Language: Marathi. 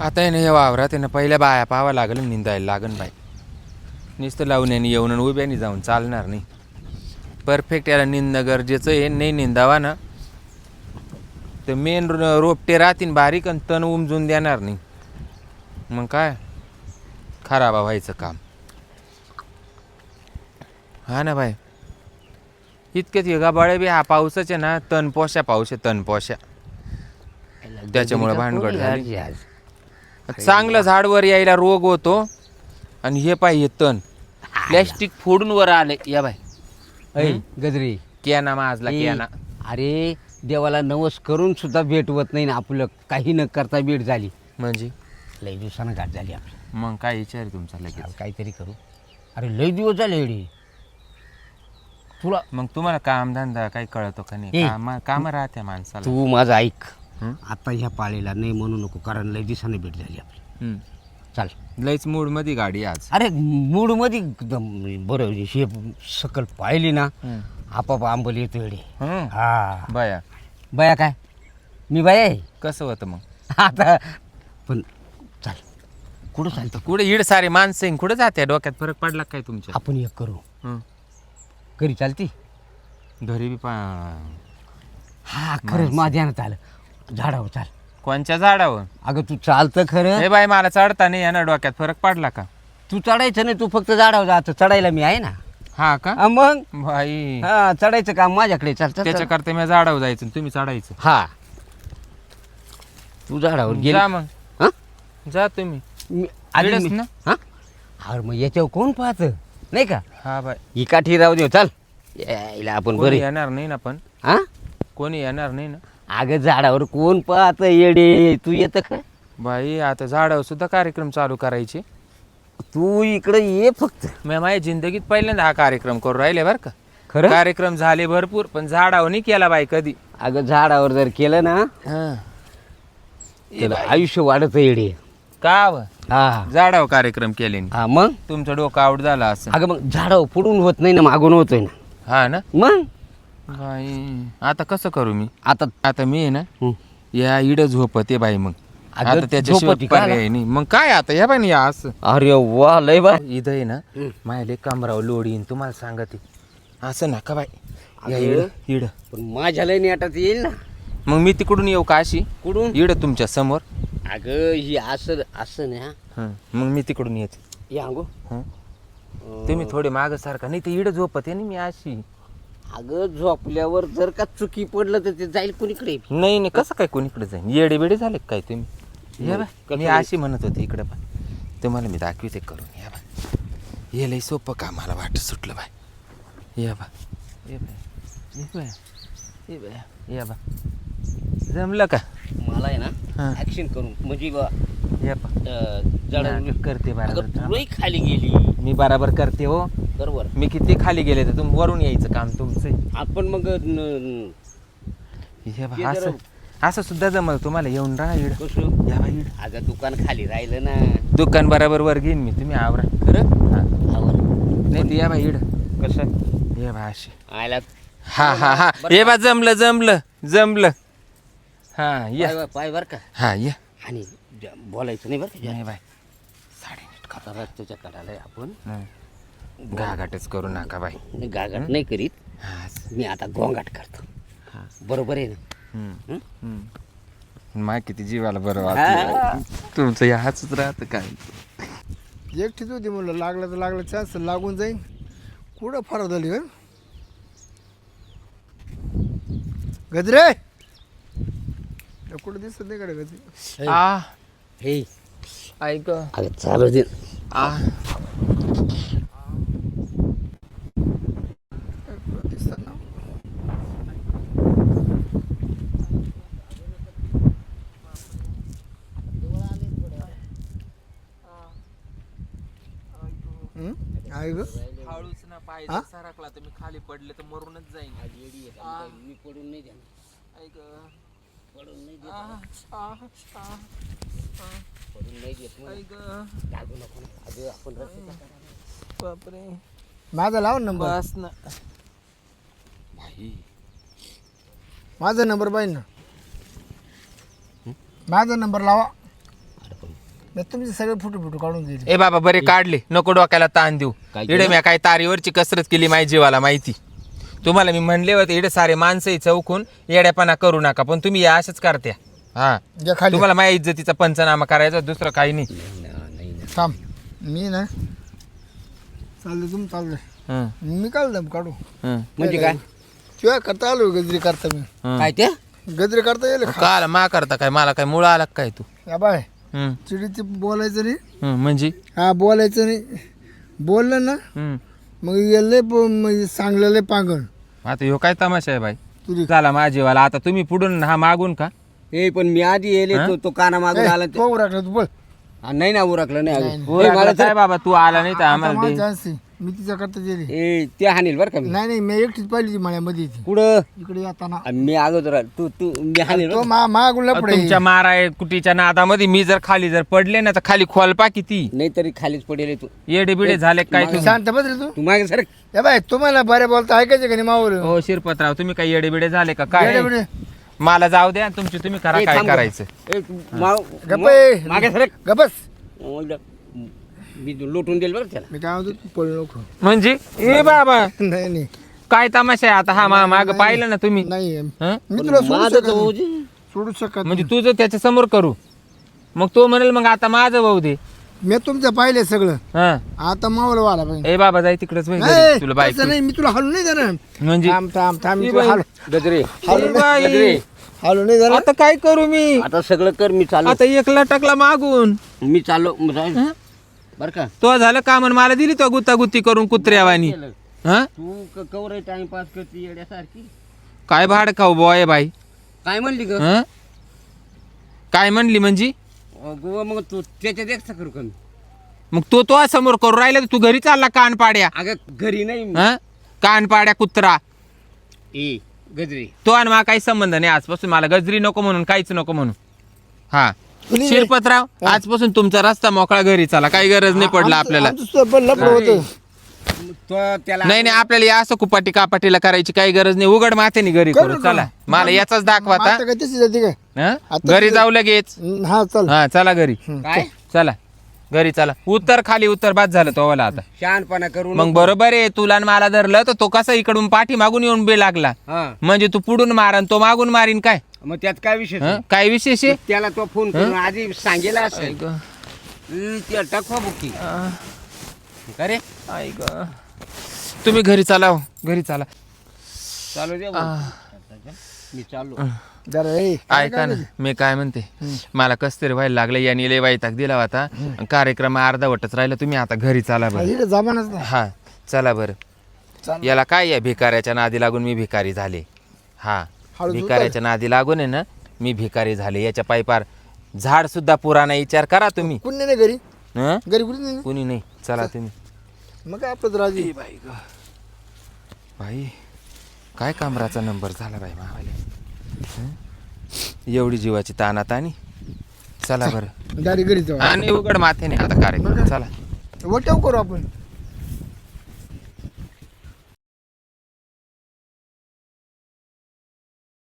आता आहे ना हे वावरात आहे ना पहिल्या बाया पाहावं लागलं निंदायला लागन बाई. नुसतं लावून आणि येऊन आणि उभ्याने जाऊन चालणार नाही. परफेक्ट याला निंदणं गरजेचं आहे नाही निंदावा ना. तर मेन रोपटे राहतील बारीक आणि तण उमजून देणार नाही. मग काय? खराबा व्हायचं काम. हा ना बाई. इतकेच गाबाळे बी हा पाऊसच आहे ना तण पोशा पाऊस आहे तण पोशा त्याच्यामुळे भानगड झाली. चांगलं झाडवर यायला रोग होतो. आणि हे पाहिजे तण. प्लॅस्टिक फोडून वर आले. या बाय. ऐ गजरी. कियाना माजला ए, कियाना अरे देवाला नवस करून सुद्धा भेट होत नाही ना. आपलं काही न करता भेट झाली. म्हणजे? लई दिवसानं गाठ झाली आपली. मग काय विचार आहे तुमचा लगेच? काहीतरी करू. अरे लई दिवस झाले एडी तुला मग तुम्हाला काम धंदा काही कळतो का नाही? ए. काम काम राहत्या माणसाला. तू माझं ऐक. हं? आता ह्या पाळीला नाही म्हणू नको कारण लई दिवसाने भेट झाली आपली. हम्म. चाल. लयच मूडमध्ये गाडी आज. अरे मूडमध्ये एकदम बरं हे सकल पाहिली ना हम्म. आपाप आंबल येतो हम्म. हा. बया. बया काय? मी बाय आहे? कसं होतं मग? आता पण चाल. कुठं चालतं? कुठे इड सारे माणसं आहे, कुठे जाते? डोक्यात फरक पडला काय तुमच्या? आपण एक करू. हं. घरी चालती? घरी बी पा हा खरंच माझ्यानं आलं. झाडावर चाल. कोणच्या झाडावर? अगं तू चालतं खरं. हे बाई मला चढता नाही येणार डोक्यात फरक पडला का? तू चढायचं नाही तू फक्त झाडावर जायचं चढायला मी आहे ना. हा का? हा, मग? बाई. हा चढायचं काम माझ्याकडे. चाल चाल, चाल. त्याच्याकरता मी झाडावर जायचं आणि तुम्ही चढायचं. हा. तू झाडावर गेली. मग. हा? जा तुम्ही. मी ना? हा? अरे मग याच्यावर कोण पाहत? नाही का? हा बाई. ही काठी राहू दे चाल. यायला आपण कोणी बरे. येणार नाही ना पण. हा? कोणी येणार नाही ना? अगं झाडावर कोण पाहत येडे? तू येतं का? बाई आता झाडावर सुद्धा कार्यक्रम चालू करायचे. तू इकडे ये फक्त. मी माझ्या जिंदगीत पहिल्यांदा हा कार्यक्रम करू राहिले बरं का. खरं? कार्यक्रम झाले भरपूर पण झाडावर नाही केला बाई कधी. अगं झाडावर जर केलं ना आयुष्य वाढत येडे. का व? हा. झाडावर कार्यक्रम केले हा मग? तुमचं डोकं आउट झालं असं. अगं मग झाडावर पुढून होत नाही ना मागून होतोय ना. हा ना? मग? बाई आता कसं करू मी? आता आता मी आहे ना हं. या इड झोपते बाई मग. अगं, आता त्याच्याशिवाय झोपती का? पर्याय नाही. मग काय आता? या बाई ना या असं. अरे वा लय बा इथं आहे ना. मायले कमराव लोडी येईन तुम्हाला सांगते. असं नका बाई. या. इड इड. पण माझ्या लय नेटात येईल ना. मग मी तिकडून येऊ का अशी? कुठून? इड तुमच्यासमोर. अगं ही असं असं नाही हा. हं. मग मी तिकडून येते. या अंगो. हं. तुम्ही थोडे माग सारखा. नाही तर इड झोपते ना मी अशी. अगं झोपल्यावर जर का चुकी पडलं तर ते जाईल कोणीकडे? नाही नाही कसं काय कोणीकडे जाईन? येडे बेडे झाले का काय तुम्ही? मग बा मी अशी म्हणत होते इकडे पण. तुम्हाला मी दाखविते करून. या बा. हे लय सोपं का मला वाट सुटलं बाय. या बा. ये बाय ये बाय ये बाय या बा. जमलं का? मला आहे ना. ऍक्शन करून. म्हणजे बा, या बा. करते बरोबर तुलाही खाली गेली. मी बराबर करते हो. बरोबर. मी किती खाली गेले तर तुम्ही वरून यायचं काम तुमचं. आपण मग न- हे बा असं असं सुद्धा जमल तुम्हाला. येऊन राहा इड कसं? या बा इड अगं दुकान खाली राहिलं ना. दुकान बराबर वर घेईन मी. तुम्ही आवरा. खरं? हा. आवर. नाही ते या बा इड कसं? ये बा अशी. आयला. हा हा हा. ये बा जमलं जमलं जमलं. हा या. पाय पाय बर का? हा या. आणि ज- बोलायचं नाही बरं का? नाही बाय साडी नीट आता रस्त्याच्या कडाला आहे आपण. हं. गागाटच करू नका बाई. मी गागाट नाही करीत. हा. मी आता गोंगाट करतो. हा. बरोबर आहे ना? हं. हं? हं. माय किती जीवाला बरं वाटलं. तुमचं या हाच राहतं काय? एकटीच होती म्हणलं लागलं तर लागलं चान्स लागून जाईन. कुठं फरक झाली हं? गजरे! कुठं दिसत नाही कडे गजरे? आ. हे. ऐक. अगं चालू दे. आ दिसत ना आहे ग. हळूच ना पाय? सरकला तर मी खाली पडले तर मरूनच जाईन. मी पडून नाही देणार. ऐक. पडून नाही देत. पडून नाही देत. ऐक. लागू नको ना. अगं आपण रस्त्याच्या कडाला- बापरे. माझा लाव नंबर. बस ना. माझा नंबर पाहिजे ना. माझा नंबर लावा. तुमचे सगळे फोटो फोटो काढून दिले. ए बाबा बरे काढले. नको डोक्याला ताण देऊ. काय इडे केलं? मी काय तारीवरची कसरत केली माझ्या जीवाला माहिती? तुम्हाला मी म्हणले होते इडे सारे माणसंही चौकून येड्यापणा करू नका पण तुम्ही या अशाच करत्या. हा. खाली. तुम्हाला माझ्या इज्जतीचा पंचनामा करायचा दुसरं काही नाही. थांब. मी ना चाललं तुम्ही चाललंय. हं, मी काढलं दम काढू. हं, म्हणजे काय? किंवा करता आलो गजरी करता मी? हं. काय ते? गजरी करता येईल का? काल मा करता काय? मला काय मुळा आला का काय तू? या बाय. हं, चिडीचे बोलायचं नाही. हं, म्हणजे? हा बोलायचं नाही. बोललं ना हं. मग लय मग सांगलेलं पांगण आता ह्यो काय तमाशा आहे बाई? तुझी झाला माझ्या जीवाला आता तुम्ही पुढून हा मागून का? ए पण मी आधी येले? तो तो काना मागून आला ते- राखलं तू? बोल. हा, नाही ना उरकलं नाही अजून. ए, ओरडला मला काय बाबा तू आला नाही तर आम्हाला माझा आहे. मी तिच्या करता गेली ए ते हानील बरं का मी? नाही नाही मी एकटीच पाहिली ती मळ्यामध्ये ती कुठं? इकडे येताना. आ, मी अगोदर आलो. तू तू मी हानील तो बरं? मा मागून तुमच्या मारा कुटीच्या नादामध्ये मी जर खाली जर पडले ना तर खाली खोलपा किती. नाही तरी खालीच पडेल तू. येडे बिडे झाले काय तुम्ही? शांत बसले तू. तू मागे सर. या बाय तुम्हाला बरे बोलता ऐकायचं का नाही मावर? हो शिरपतराव तुम्ही काय येडे बिडे झाले का? काय? येडे-बिडे. मला जाऊ द्या तुमची तुम्ही करा ए, काय. करायचं. ए, तू मा- गप्प आहे. मागे सर. गबस मी लोटून देईल बरं त्याला. मी काय म्हणतो तू पळू नको म्हणजे? ए बाबा. नाही नाही. काय तमाशा आहे आता? हा मा माग पाहिलं ना तुम्ही. नाही हं? मी तुला सोडू माझं शकत तर होऊ नाही. दे. सोडू शकत म्हणजे तुझं त्याच्यासमोर करू. मग तो म्हणेल मग आता माझं भाऊ दे. नाही. मी तुमचं पाहिले सगळं. हा. आता मावळ वाला पाहिजे. ए बाबा जाय तिकडच नाही, तुला बाईक तसं नाही मी तुला हलू नाही जाणार म्हणजे? थांब थांब थांब मी ए तुला बाई. हलू गजरे. ए बाई, गजरे. हलू नाही जाणार आता काय करू मी? आता सगळं कर मी चालू आता एकला टाकला मागून. मी जाईन. बरं का? तो झालं का म्हण मला दिली तो गुत्तागुत्ती करून कुत्र्यावानी. केलं. हा? तू क- कवर टाइमपास करते येड्यासारखी? काय भाड खाऊ बॉय बाई? काय म्हणली ग? हं? काय म्हणली म्हणजे? मग तू त्याच्यात एकटा करू कमी मग तो तो समोर करू राहिला तर तू घरी चालला कान पाड्या अगं घरी नाही हं? कान पाड्या कुत्रा. ए गजरे. तो आणि मला काही संबंध नाही आजपासून. मला गजरी नको म्हणून काहीच नको म्हणून. हा. शिरपतराव आजपासून तुमचा रस्ता मोकळा घरी चला. काही गरज नाही पडला आपल्याला. होतं नाही नाही आपल्याला या असं कुपाटी कापाटीला करायची काही गरज नाही. उघड माथेने घरी करू? चला. मला याचाच आता. हं? आता घरी जाऊ लगेच. हं, चल. हा चला घरी. काय? चला. घरी चला. उत्तर खाली उत्तर बाद झालं तो वाला आता. शहाणपणा करू मग बरोबर आहे तुला आणि मला धरलं तर तो कसा इकडून पाठी मागून येऊन बे लागला. म्हणजे तू पुढून मारन तो मागून मारीन काय? मग त्यात काय विषय हं? काय विशेष आहे? त्याला तो फोन करून आधी सांगेल असेल. त्या टाकवा बुकी का रे? आई ग. तुम्ही घरी चाला हो. घरी चाला. चालू दे मी चाललो. जरा ए ऐका ना मी काय म्हणते? मला कस तरी व्हायला लागलं यांनी लय वाईटाक दिला होता. कार्यक्रम अर्धावटच राहिला. तुम्ही आता घरी चाला बरं. इकडे जमानच नाही. हा चला बरं. चाल. याला काय या भिकाऱ्याच्या नादी लागून मी भिकारी झाले? हा. भिकाऱ्याच्या नादी लागून आहे ना मी भिकारी झाले. याच्या पायपार झाड सुद्धा पुराणा विचार करा तुम्ही. कुणी नाही घरी? हं? घरी कुणी नाही कुणी नाही. चला तुम्ही. मग काय आपलं राजी? बाई ग. बाई काय कामराचा नंबर झाला बाई मावाले हं? एवढी जीवाची ताना तानी चला बरं. गाडी घरी जाऊ आणि उघड माथेने आता कार्यक्रम. चला. वटेव करू आपण.